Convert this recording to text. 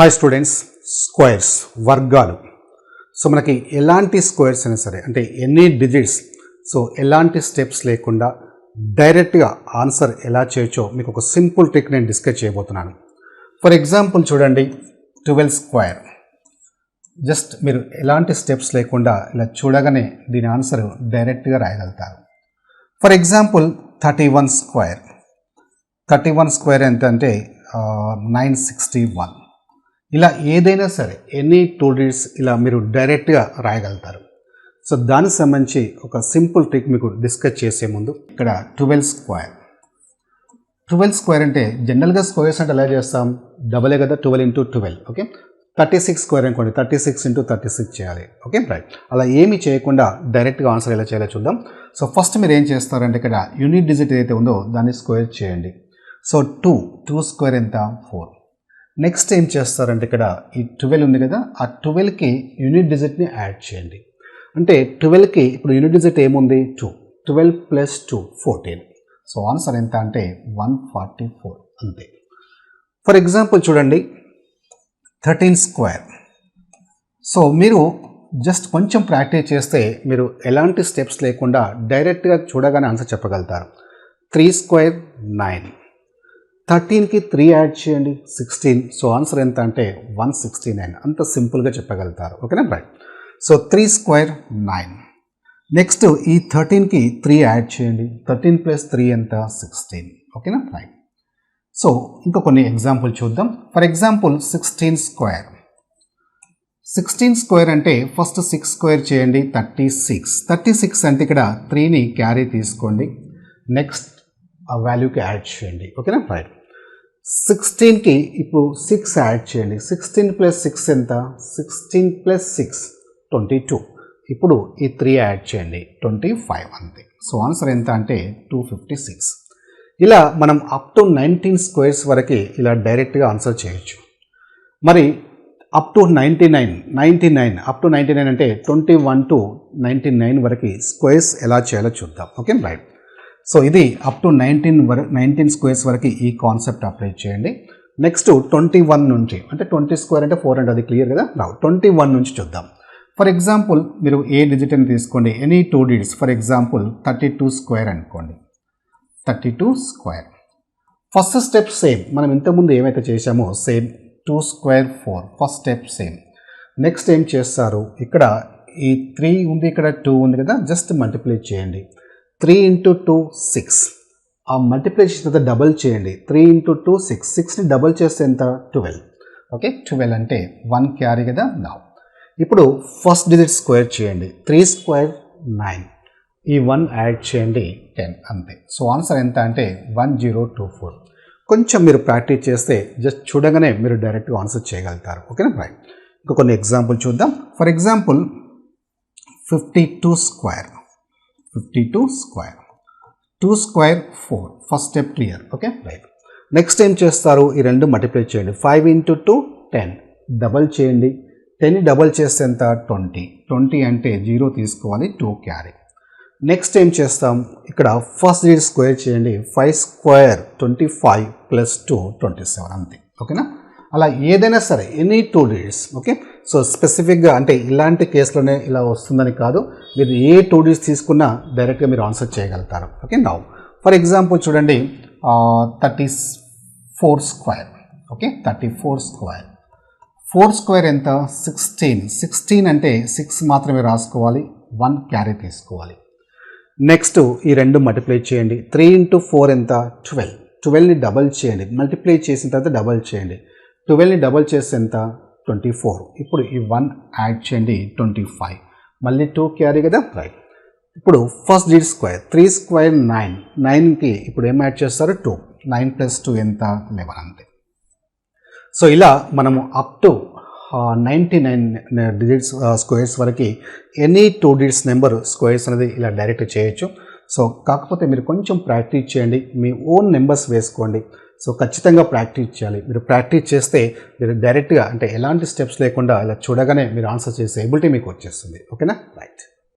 Hi students squares వర్గాలు. So మనకి ఎలాంటి స్క్వేర్స్ అయినా సరే అంటే ఎన్ని డిజిట్స్ సో ఎలాంటి స్టెప్స్ లేకుండా డైరెక్ట్గా ఆన్సర్ ఎలా చేయొచ్చో మీకు ఒక సింపుల్ ట్రిక్ నేను డిస్కస్ చేయబోతున్నాను. ఫర్ ఎగ్జాంపుల్ చూడండి ట్వెల్వ్ స్క్వేర్ జస్ట్ మీరు ఎలాంటి స్టెప్స్ లేకుండా ఇలా చూడగానే దీని ఆన్సర్ డైరెక్ట్గా రాయగలుగుతారు. For example thirty one square thirty one square ఎంత అంటే నైన్ సిక్స్టీ వన్ ఇలా ఏదైనా సరే ఎనీ టూ డీడ్స్ ఇలా మీరు డైరెక్ట్గా రాయగలుగుతారు. సో దానికి సంబంధించి ఒక సింపుల్ ట్రిక్ మీకు డిస్కస్ చేసే ముందు ఇక్కడ ట్వెల్వ్ స్క్వేర్ ట్వెల్వ్ స్క్వేర్ అంటే జనరల్గా స్క్వేర్స్ అంటే ఎలా చేస్తాం? డబలే కదా twelve into twelve okay thirty six square అనుకోండి thirty six into thirty six చేయాలి ఓకే రైట్ అలా ఏమీ చేయకుండా డైరెక్ట్గా ఆన్సర్ ఎలా చేయాలో చూద్దాం. సో ఫస్ట్ మీరు ఏం చేస్తారంటే ఇక్కడ యూనిట్ డిజిట్ ఏదైతే ఉందో దాన్ని స్క్వేర్ చేయండి. సో టూ టూ స్క్వేర్ ఎంత? ఫోర్ నెక్స్ట్ ఏం చేస్తారంటే ఇక్కడ ఈ ట్వెల్వ్ ఉంది కదా ఆ ట్వెల్వ్కి యూనిట్ డిజిట్ని యాడ్ చేయండి. అంటే ట్వెల్వ్కి ఇప్పుడు యూనిట్ డిజిట్ ఏముంది? Two. Twelve plus two fourteen. So answer ఎంత అంటే వన్ ఫార్టీ ఫోర్ అంతే. ఫర్ ఎగ్జాంపుల్ చూడండి థర్టీన్ స్క్వేర్. సో మీరు జస్ట్ కొంచెం ప్రాక్టీస్ చేస్తే మీరు ఎలాంటి స్టెప్స్ లేకుండా డైరెక్ట్గా చూడగానే ఆన్సర్ చెప్పగలుగుతారు. Three square nine. థర్టీన్కి three add చేయండి. సిక్స్టీన్. సో ఆన్సర్ ఎంత అంటే వన్ సిక్స్టీ నైన్. అంత సింపుల్గా చెప్పగలుగుతారు. ఓకేనా? Right so three square nine. Next ఈ థర్టీన్కి త్రీ యాడ్ చేయండి. థర్టీన్ ప్లస్ త్రీ ఎంత? సిక్స్టీన్. ఓకేనా? రైట్ సో ఇంకా కొన్ని ఎగ్జాంపుల్ చూద్దాం. For example sixteen square. Sixteen square అంటే ఫస్ట్ సిక్స్ స్క్వేర్ చేయండి. Thirty six. థర్టీ సిక్స్ అంటే ఇక్కడ త్రీని క్యారీ తీసుకోండి. నెక్స్ట్ ఆ వాల్యూకి యాడ్ చేయండి. ఓకేనా రైట్ సిక్స్టీన్కి ఇప్పుడు సిక్స్ యాడ్ చేయండి. సిక్స్టీన్ ప్లస్ సిక్స్ ఎంత? Sixteen plus six twenty two ఇప్పుడు ఈ త్రీ యాడ్ చేయండి. ట్వంటీ ఫైవ్ అంతే. సో ఆన్సర్ ఎంత అంటే టూ ఫిఫ్టీ సిక్స్ ఇలా మనం అప్ టు నైన్టీన్ స్క్వేర్స్ వరకు ఇలా డైరెక్ట్గా ఆన్సర్ చేయొచ్చు. మరి up to ninety nine ninety nine up to ninety nine అంటే twenty one to ninety nine వరకు స్క్వేర్స్ ఎలా చేయాలో చూద్దాం. ఓకే రైట్ సో ఇది అప్ టు నైన్టీన్ వర నైన్టీన్ స్క్వేర్స్ వరకు ఈ కాన్సెప్ట్ అప్లై చేయండి. నెక్స్ట్ ట్వంటీ వన్ నుంచి అంటే ట్వంటీ స్క్వేర్ అంటే ఫోర్ అంటే అది క్లియర్ కదా? రావు ట్వంటీ వన్ నుంచి చూద్దాం. ఫర్ ఎగ్జాంపుల్ మీరు ఏ డిజిట్ అని తీసుకోండి? Any two digits for example thirty two square అనుకోండి. Thirty two square first step same మనం ఇంతకుముందు ఏమైతే చేశామో same two square four first step same next ఏం చేస్తారు? ఇక్కడ ఈ త్రీ ఉంది ఇక్కడ టూ ఉంది కదా? జస్ట్ మల్టిప్లై చేయండి. Three into two six. ఆ మల్టిప్లై చేసిన తర్వాత డబల్ చేయండి. Three into two six. సిక్స్ని double చేస్తే ఎంత? ట్వెల్వ్. ఓకే? ట్వెల్వ్ అంటే వన్ క్యారీ కదా? నా. ఇప్పుడు ఫస్ట్ డిజిట్ స్క్వేర్ చేయండి. Three square nine. ఈ వన్ యాడ్ చేయండి. టెన్. అంతే. సో ఆన్సర్ ఎంత అంటే వన్ జీరో టూ ఫోర్. కొంచెం మీరు ప్రాక్టీస్ చేస్తే జస్ట్ చూడగానే మీరు డైరెక్ట్గా ఆన్సర్ చేయగలుగుతారు. ఓకేనా? రైట్. ఇంకా కొన్ని ఎగ్జాంపుల్ చూద్దాం. For example fifty two square. Fifty two square two square four first step clear okay right next ఏం చేస్తారు? ఈ రెండు మల్టిప్లై చేయండి. Five into two ten double చేయండి. టెన్ డబల్ చేస్తే ఎంత? ట్వంటీ ట్వంటీ అంటే జీరో తీసుకోవాలి టూ క్యారీ నెక్స్ట్ ఏం చేస్తాం? ఇక్కడ ఫస్ట్ డిజిట్ స్క్వేర్ చేయండి. Five square twenty five plus two twenty seven అంతే ఓకేనా అలా ఏదైనా సరే any two digits okay so స్పెసిఫిక్గా అంటే ఇలాంటి కేసులోనే ఇలా వస్తుందని కాదు మీరు ఏ టూ డేస్ తీసుకున్నా డైరెక్ట్గా మీరు ఆన్సర్ చేయగలుగుతారు. Okay now. ఫర్ ఎగ్జాంపుల్ చూడండి thirty four square. Okay thirty four square. Four square ఎంత? సిక్స్టీన్. సిక్స్టీన్ అంటే సిక్స్ మాత్రమే రాసుకోవాలి వన్ క్యారీ తీసుకోవాలి. నెక్స్ట్ ఈ రెండు మల్టిప్లై చేయండి. త్రీ ఇంటూ ఫోర్ ఎంత? ట్వెల్వ్. ట్వెల్వ్ని డబల్ చేయండి. మల్టిప్లై చేసిన తర్వాత డబల్ చేయండి. ట్వెల్వ్ని డబల్ చేస్తే ఎంత? ట్వంటీ ఫోర్ ఇప్పుడు ఈ వన్ యాడ్ చేయండి ట్వంటీ ఫైవ్ మళ్ళీ టూ క్యారీ కదా? రైట్ ఇప్పుడు first digit square three square nine నైన్కి ఇప్పుడు ఏం యాడ్ చేస్తారు? టూ నైన్ ప్లస్ టూ ఎంత? లెవెన్ అంతే. సో ఇలా మనము up to ninety nine digits squares వరకు any two digits number squares అనేది ఇలా డైరెక్ట్ చేయొచ్చు. సో కాకపోతే మీరు కొంచెం ప్రాక్టీస్ చేయండి. మీ ఓన్ నెంబర్స్ వేసుకోండి. సో ఖచ్చితంగా ప్రాక్టీస్ చేయాలి. మీరు ప్రాక్టీస్ చేస్తే మీరు డైరెక్ట్గా అంటే ఎలాంటి స్టెప్స్ లేకుండా ఇలా చూడగానే మీరు ఆన్సర్ చేసే ఎబిలిటీ మీకు వచ్చేస్తుంది. ఓకేనా? రైట్.